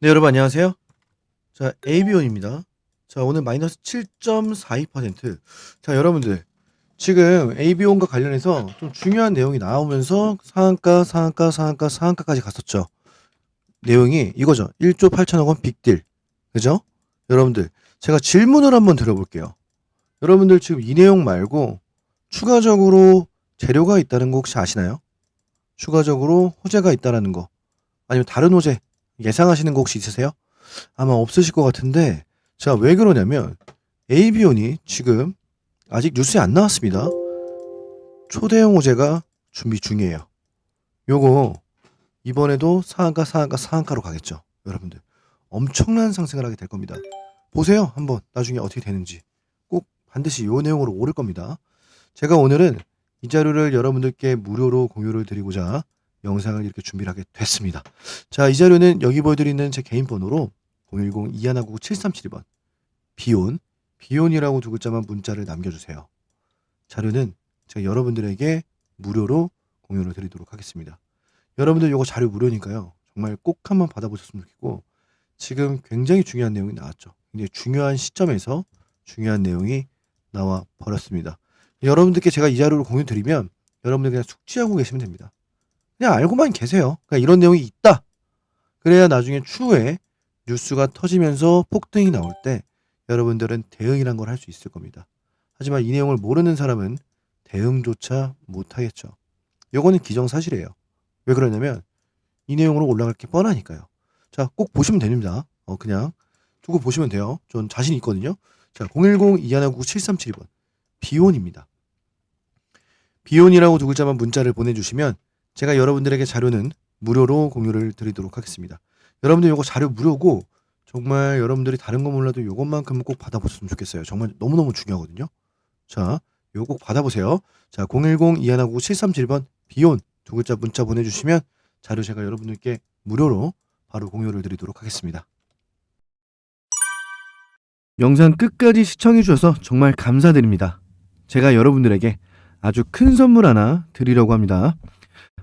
네, 여러분 안녕하세요. 자, ABO입니다. 자, 오늘 마이너스 7.42%. 자, 여러분들. 지금 ABO과 관련해서 좀 중요한 내용이 나오면서 상한가, 상한가, 상한가, 상한가까지 갔었죠. 내용이 이거죠. 1조 8천억 원 빅딜. 그죠? 여러분들, 제가 질문을 한번 드려볼게요. 여러분들 지금 이 내용 말고 추가적으로 재료가 있다는 거 혹시 아시나요? 추가적으로 호재가 있다라는 거. 아니면 다른 호재 예상하시는 거 혹시 있으세요? 아마 없으실 것 같은데, 자, 왜 그러냐면, AB온이 지금 아직 뉴스에 안 나왔습니다. 초대형 호재가 준비 중이에요. 요거, 이번에도 상한가, 상한가, 상한가로 가겠죠. 여러분들. 엄청난 상승을 하게 될 겁니다. 보세요. 한번 나중에 어떻게 되는지. 꼭 반드시 요 내용으로 오를 겁니다. 제가 오늘은 이 자료를 여러분들께 무료로 공유를 드리고자 영상을 이렇게 준비를 하게 됐습니다. 자, 이 자료는 여기 보여드리는 제 개인 번호로 010-2199-7372번 비온, 비온이라고 두 글자만 문자를 남겨주세요. 자료는 제가 여러분들에게 무료로 공유를 드리도록 하겠습니다. 여러분들 이거 자료 무료니까요. 정말 꼭 한번 받아보셨으면 좋겠고 지금 굉장히 중요한 내용이 나왔죠. 굉장히 중요한 시점에서 중요한 내용이 나와 버렸습니다. 여러분들께 제가 이 자료를 공유 드리면 여러분들 그냥 숙지하고 계시면 됩니다. 그냥 알고만 계세요. 그냥 이런 내용이 있다. 그래야 나중에 추후에 뉴스가 터지면서 폭등이 나올 때 여러분들은 대응이란 걸 할 수 있을 겁니다. 하지만 이 내용을 모르는 사람은 대응조차 못하겠죠. 요거는 기정사실이에요. 왜 그러냐면 이 내용으로 올라갈 게 뻔하니까요. 자, 꼭 보시면 됩니다. 어, 그냥 두고 보시면 돼요. 전 자신 있거든요. 자, 010-2199-7372번. 비온입니다. 비온이라고 두 글자만 문자를 보내주시면 제가 여러분들에게 자료는 무료로 공유를 드리도록 하겠습니다. 여러분들 이거 자료 무료고 정말 여러분들이 다른 거 몰라도 이것만큼은 꼭 받아보셨으면 좋겠어요. 정말 너무너무 중요하거든요. 자, 이거 꼭 받아보세요. 자, 010-2199-7371번 비온 두 글자 문자 보내주시면 자료 제가 여러분들께 무료로 바로 공유를 드리도록 하겠습니다. 영상 끝까지 시청해 주셔서 정말 감사드립니다. 제가 여러분들에게 아주 큰 선물 하나 드리려고 합니다.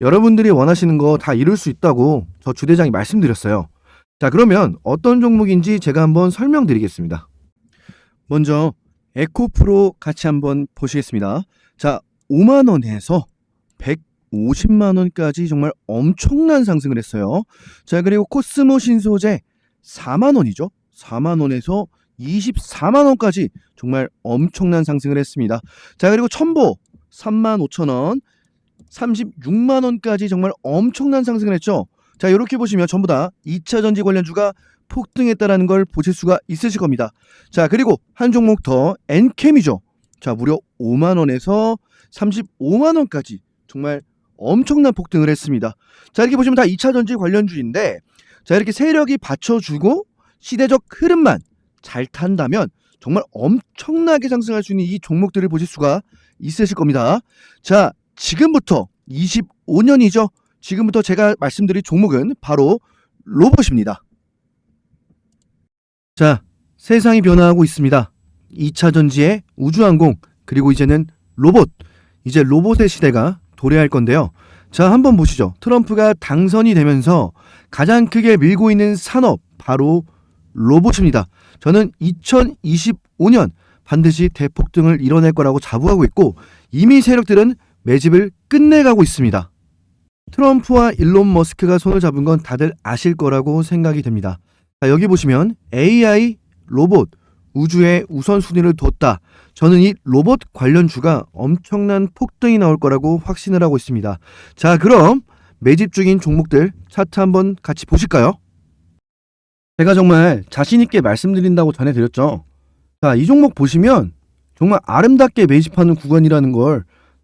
여러분들이 원하시는 거 다 이룰 수 있다고 저 주대장이 말씀드렸어요. 자, 그러면 어떤 종목인지 제가 한번 설명드리겠습니다. 먼저 에코프로 같이 한번 보시겠습니다. 자, 5만 원에서 150만 원까지 정말 엄청난 상승을 했어요. 자, 그리고 코스모 신소재 4만 원이죠. 4만 원에서 24만 원까지 정말 엄청난 상승을 했습니다. 자, 그리고 첨보 3만 5천 원, 36만 원까지 정말 엄청난 상승을 했죠. 자, 이렇게 보시면 전부 다 2차 전지 관련주가 폭등했다라는 걸 보실 수가 있으실 겁니다. 자, 그리고 한 종목 더 엔캠이죠. 자, 무려 5만 원에서 35만 원까지 정말 엄청난 폭등을 했습니다. 자, 이렇게 보시면 다 2차 전지 관련주인데 자, 이렇게 세력이 받쳐주고 시대적 흐름만 잘 탄다면 정말 엄청나게 상승할 수 있는 이 종목들을 보실 수가 있으실 겁니다. 자, 지금부터 25년이죠. 지금부터 제가 말씀드릴 종목은 바로 로봇입니다. 자, 세상이 변화하고 있습니다. 2차 전지의 우주항공, 그리고 이제는 로봇. 이제 로봇의 시대가 도래할 건데요. 자, 한번 보시죠. 트럼프가 당선이 되면서 가장 크게 밀고 있는 산업, 바로 로봇입니다. 저는 2025년 반드시 대폭등을 이뤄낼 거라고 자부하고 있고 이미 세력들은 매집을 끝내가고 있습니다. 트럼프와 일론 머스크가 손을 잡은 건 다들 아실 거라고 생각이 됩니다. 자, 여기 보시면 AI, 로봇, 우주에 우선순위를 뒀다. 저는 이 로봇 관련주가 엄청난 폭등이 나올 거라고 확신을 하고 있습니다. 자, 그럼 매집 중인 종목들 차트 한번 같이 보실까요? 제가 정말 자신있게 말씀드린다고 전해드렸죠. 자, 이 종목 보시면 정말 아름답게 매집하는 구간이라는 걸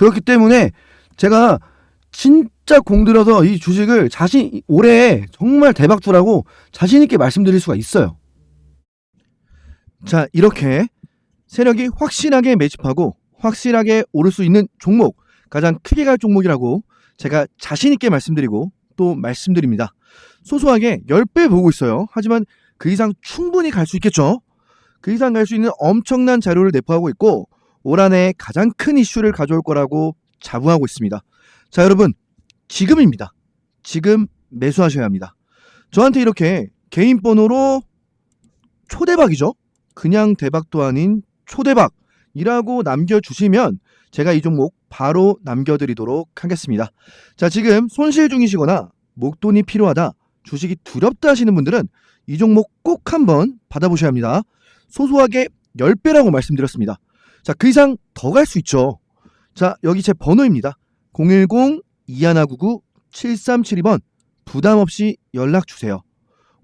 그렇기 때문에 제가 진짜 공들여서 이 주식을 자신 올해 정말 대박투라고 자신 있게 말씀드릴 수가 있어요. 자, 이렇게 세력이 확실하게 매집하고 확실하게 오를 수 있는 종목, 가장 크게 갈 종목이라고 제가 자신 있게 말씀드리고 또 말씀드립니다. 소소하게 10배 보고 있어요. 하지만 그 이상 충분히 갈 수 있겠죠. 그 이상 갈 수 있는 엄청난 자료를 내포하고 있고 올 한 해 가장 큰 이슈를 가져올 거라고 자부하고 있습니다. 자, 여러분, 지금입니다. 지금 매수하셔야 합니다. 저한테 이렇게 개인 번호로 초대박이죠. 그냥 대박도 아닌 초대박이라고 남겨주시면 제가 이 종목 바로 남겨드리도록 하겠습니다. 자, 지금 손실 중이시거나 목돈이 필요하다, 주식이 두렵다 하시는 분들은 이 종목 꼭 한번 받아보셔야 합니다. 소소하게 10배라고 말씀드렸습니다. 자, 그 이상 더 갈 수 있죠. 자, 여기 제 번호입니다. 010-2199-7372번 부담 없이 연락 주세요.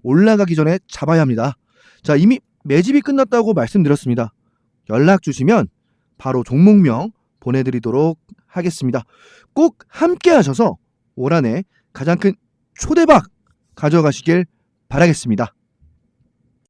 올라가기 전에 잡아야 합니다. 자, 이미 매집이 끝났다고 말씀드렸습니다. 연락 주시면 바로 종목명 보내드리도록 하겠습니다. 꼭 함께 하셔서 올 한해 가장 큰 초대박 가져가시길 바라겠습니다.